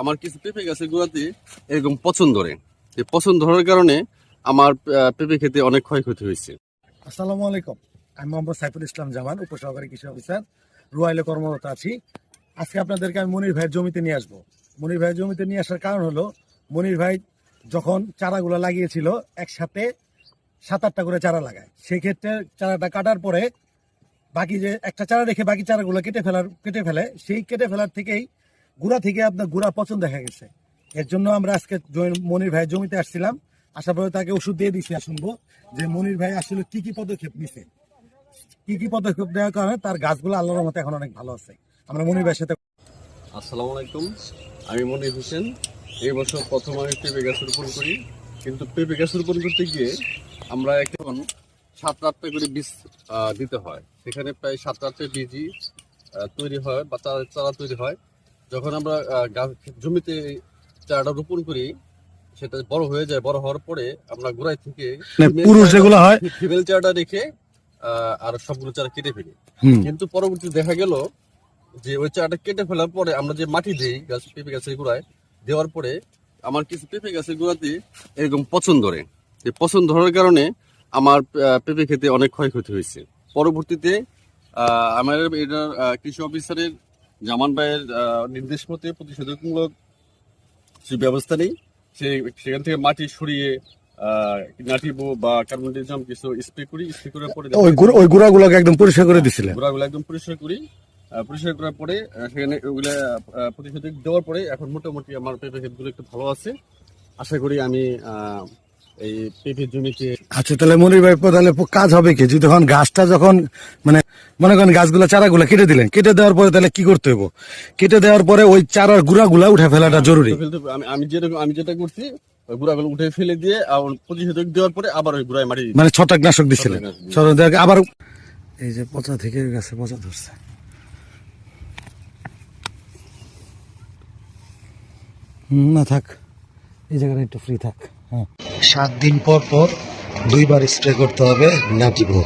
আমার কিছু পেঁপে গাছের গোড়াতে এরকম পছন্দ ধরে এই পছন্দ ধরার কারণে আমার পেঁপে খেতে অনেক ক্ষয়ক্ষতি হয়েছে। আসসালামু আলাইকুম। আমি মোহাম্মদ সাইফুল ইসলাম জামান, উপসহকারী কৃষি অফিসার, রুয়াইলে কর্মরত আছি। আজকে আপনাদেরকে আমি মনির ভাইয়ের জমিতে নিয়ে আসব। মনির ভাইয়ের জমিতে নিয়ে আসার কারণ হলো, মনির ভাই যখন চারাগুলো লাগিয়েছিল, একসাথে সাত আটটা করে চারা লাগায়। সেক্ষেত্রে চারাটা কাটার পরে বাকি যে একটা চারা রেখে বাকি চারাগুলো কেটে ফেলার, কেটে ফেলে, সেই কেটে ফেলার থেকেই গুড়া থেকে আপনার গুড়া পচন দেখা গেছে। এর জন্য আমরা আজকে মনির ভাইয়ের জমিতে আসছিলাম। আসার পরে তাকে ওষুধ দিয়ে দিছি শুনব যে মনির ভাই আসলে কি কি পদক্ষেপ নিছে? কি কি পদক্ষেপ দেওয়ার কারণে তার গাছগুলো আল্লাহর মতো এখন অনেক ভালো আছে। আমরা মনির ভাইয়ের সাথে আসসালামু আলাইকুম। আমি মনির হোসেন। এই বছর প্রথম আমি পেঁপে গাছ রোপণ করি। কিন্তু পেঁপে গাছ রোপণ করতে গিয়ে আমরা এখন সাত আটটা করে বীজ দিতে হয়। সেখানে প্রায় সাত আটটা বীজই তৈরি হয় বা চারা তৈরি হয়। যখন আমরা গাছ জমিতে চারাটা রোপণ করি সেটা বড় হয়ে যায় বড় হওয়ার পরে আমরা গোড়ায় থেকে মানে পুরুষ যেগুলো হয় ফিমেল চারাটা রেখে আর সবগুলো চারা কেটে ফেলি। কিন্তু পরবর্তী দেখা গেল যে ওই চারাটা কেটে ফেলার পরে আমরা যে মাটি দিই গাছ পেঁপে গাছের গোড়ায় দেওয়ার পরে আমার কিছু পেঁপে গাছের গোড়াতে এরকম পছন্দ ধরে। পছন্দ ধরার কারণে আমার পেঁপে খেতে অনেক ক্ষয়ক্ষতি হয়েছে। পরবর্তীতে আহ, আমার এটা কৃষি অফিসারের জামান ভাইয়ের নির্দেশ মতে প্রতিষেধকমূলক যে ব্যবস্থা নেই সে সেখান থেকে মাটি সরিয়ে নাটিবো বা কার্বনডিজম কিছু স্প্রে করি স্প্রে করার পরে ওই গুড়- ওই গুড়াগুলোকে একদম পরিষ্কার করে দিছিলেন গোড়াগুলো একদম পরিষ্কার করি পরিষ্কার করার পরে সেখানে ওগুলা আহ, প্রতিষেধক দেওয়ার পরে এখন মোটামুটি আমার পেঁপে ক্ষেতগুলো একটু ভালো আছে। আশা করি আমি এই পেঁপের জমিতে আচ্ছা তাহলে মনির ভাই তাহলে কাজ হবে কি? যদি যখন গাছটা যখন মানে মনে করেন গাছগুলো চারাগুলো কেটে দিলেন কেটে দেওয়ার পরে তাহলে কি করতে হবে কেটে দেওয়ার পরে ওই চারার গুড়াগুলা উঠে ফেলাটা জরুরি। আমি আমি যেরকম আমি যেটা করছি ওই গুঁড়াগুলো উঠে ফেলে দিয়ে আর প্রতিষেধক দেওয়ার পরে আবার ওই গুঁড়ায় মাটি মানে ছটাক নাশক দিছিলেন আবার এই যে পচা থেকে গাছে পচা ধরছে। হুম, না থাক এই জায়গাটা একটু ফ্রি থাক হ্যাঁ। সাত দিন পর পর দুইবার স্প্রে করতে হবে নাটিভো